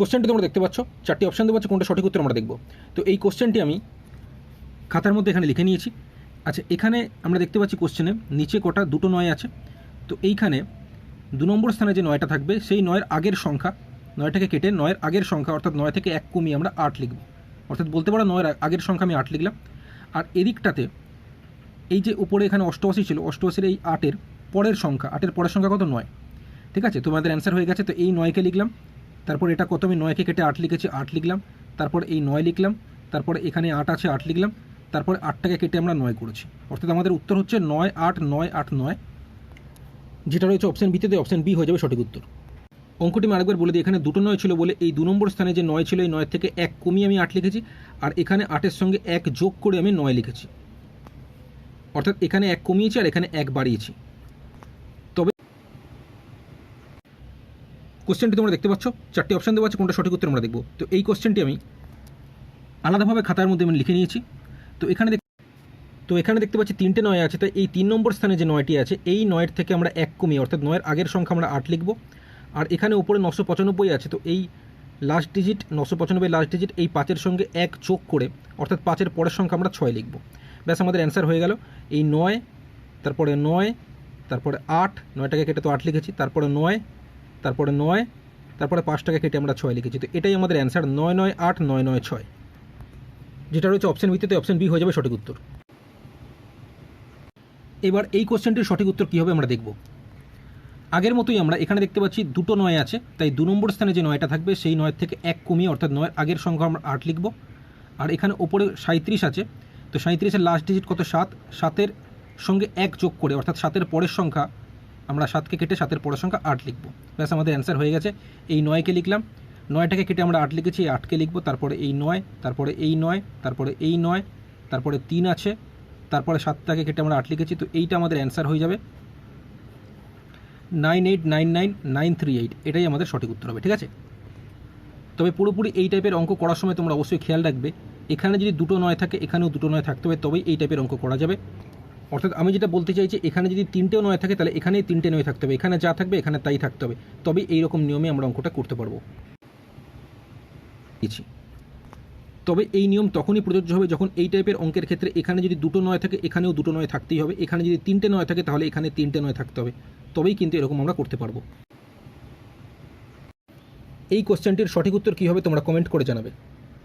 কোশ্চেনটি তোমরা দেখতে পাচ্ছ। চারটি অপশান দেওয়া আছে কোনটা সঠিক উত্তর আমরা দেখব। তো এই কোশ্চেনটি আমি খাতার মধ্যে এখানে লিখে নিয়েছি। আচ্ছা এখানে আমরা দেখতে পাচ্ছি কোশ্চেনে নিচে কটা, দুটো নয় আছে। তো এইখানে দু নম্বর স্থানে যে নয়টা থাকবে, সেই নয়ের আগের সংখ্যা, নয়টাকে কেটে নয়ের আগের সংখ্যা, অর্থাৎ নয় থেকে এক কমিয়ে আমরা আট লিখব। অর্থাৎ বলতে পারো নয়ের আগের সংখ্যা আমি আট লিখলাম। আর এদিকটাতে এই যে উপরে এখানে অষ্টআশি ছিল, অষ্টআশির এই আটের পরের সংখ্যা, আটের পরের সংখ্যা কত? নয়। ঠিক আছে? তোমাদের অ্যান্সার হয়ে গেছে, তো এই নয়কে লিখলাম। তারপর এটা কত আমি নয়কে কেটে আট লিখেছি, আট লিখলাম। তারপর এই নয় লিখলাম, তারপরে এখানে আট আছে, আট লিখলাম। তারপরে আটটাকে কেটে আমরা নয় করেছি। অর্থাৎ আমাদের উত্তর হচ্ছে নয়, আট নয় আট, নয়। যেটা রয়েছে অপশন বিতে অপশান বি হয়ে যাবে সঠিক উত্তর। অঙ্কটি আমি আরেকবার বলে দিই, এখানে দুটো নয় ছিল বলে এই দু নম্বর স্থানে যে নয় ছিল, এই নয় থেকে এক কমিয়ে আমি আট লিখেছি, আর এখানে আটের সঙ্গে এক যোগ করে আমি নয় লিখেছি। অর্থাৎ এখানে এক কমিয়েছি আর এখানে এক বাড়িয়েছি। কোশ্চেনটি তোমরা দেখতে পাচ্ছ, চারটি অপশন দেওয়া আছে, কোনটা সঠিক উত্তর আমরা দেখব। তো এই কোশ্চেনটি আমি আলাদাভাবে খাতার মধ্যে আমি লিখে নিয়েছি। তো এখানে তো এখানে দেখতে পাচ্ছি তিনটে নয় আছে, তাই এই তিন নম্বর স্থানে যে নয়টি আছে, এই নয়ের থেকে আমরা এক কমিয়ে, অর্থাৎ নয়ের আগের সংখ্যা আমরা আট লিখব। আর এখানে উপরে নশো পঁচানব্বই আছে, তো এই লাস্ট ডিজিট নশো পঁচানব্বই লাস্ট ডিজিট এই পাঁচের সঙ্গে এক যোগ করে, অর্থাৎ পাঁচের পরের সংখ্যা আমরা ছয় লিখব। ব্যাস আমাদের অ্যান্সার হয়ে গেল। এই নয়, তারপরে নয়, তারপরে আট, নয়টাকে কেটে তো আট লিখেছি, তারপরে নয় তারপরে নয়, তারপরে পাঁচটাকে কেটে আমরা ছয় লিখেছি। তো এটাই আমাদের অ্যান্সার নয় নয়, আট, নয় নয়, ছয়। যেটা রয়েছে অপশন ভিত্তিতে অপশন বি হয়ে যাবে সঠিক উত্তর। এবার এই কোশ্চেনটির সঠিক উত্তর কী হবে আমরা দেখব। আগের মতোই আমরা এখানে দেখতে পাচ্ছি দুটো নয় আছে, তাই দু নম্বর স্থানে যে নয়টা থাকবে, সেই নয়ের থেকে এক কমিয়ে, অর্থাৎ নয়ের আগের সংখ্যা আমরা আট লিখব। আর এখানে ওপরে সাঁত্রিশ আছে, তো সাঁত্রিশের লাস্ট ডিজিট কত? সাত। সাতের সঙ্গে এক যোগ করে, অর্থাৎ সাতের পরের সংখ্যা আমরা সাতকে কেটে সাতের পরের সংখ্যা আট লিখব। ব্যাস আমাদের অ্যান্সার হয়ে গেছে। এই নয়কে লিখলাম। নয়টাকে কেটে আমরা আট লিখেছি, আটকে লিখব। তারপরে এই নয়, তারপরে এই নয়, তারপরে এই নয়, তারপরে তিন আছে, তারপরে সাতটাকে কেটে আমরা আট লিখেছি। তো এইটা আমাদের অ্যান্সার হয়ে যাবে। Nine eight nine nine nine three eight, এটাই আমাদের সঠিক উত্তর হবে, ঠিক আছে? তবে পুরোপুরি এই টাইপের অঙ্ক করার সময় তোমরা অবশ্যই খেয়াল রাখবে। এখানে যদি দুটো নয় থাকে, এখানেও দুটো নয় থাকতে হবে, তবেই এই টাইপের অঙ্ক করা যাবে। অর্থাৎ আমি যেটা বলতে চাইছি, এখানে যদি তিনটেও নয় থাকে, তাহলে এখানেই তিনটে নয় থাকতে হবে। এখানে যা থাকবে, এখানে তাই থাকতে হবে। তবেই এইরকম নিয়মে আমরা অঙ্কটা করতে পারব। তবে এই নিয়ম তখনই প্রযোজ্য হবে যখন এই টাইপের অঙ্কের ক্ষেত্রে এখানে যদি দুটো নয় থাকে, এখানেও দুটো নয় থাকতেই হবে। এখানে যদি তিনটে নয় থাকে, তাহলে এখানে তিনটে নয় থাকতে হবে। তবেই কিন্তু এরকম আমরা করতে পারব। এই কোশ্চেনটির সঠিক উত্তর কী হবে, তোমরা কমেন্ট করে জানাবে।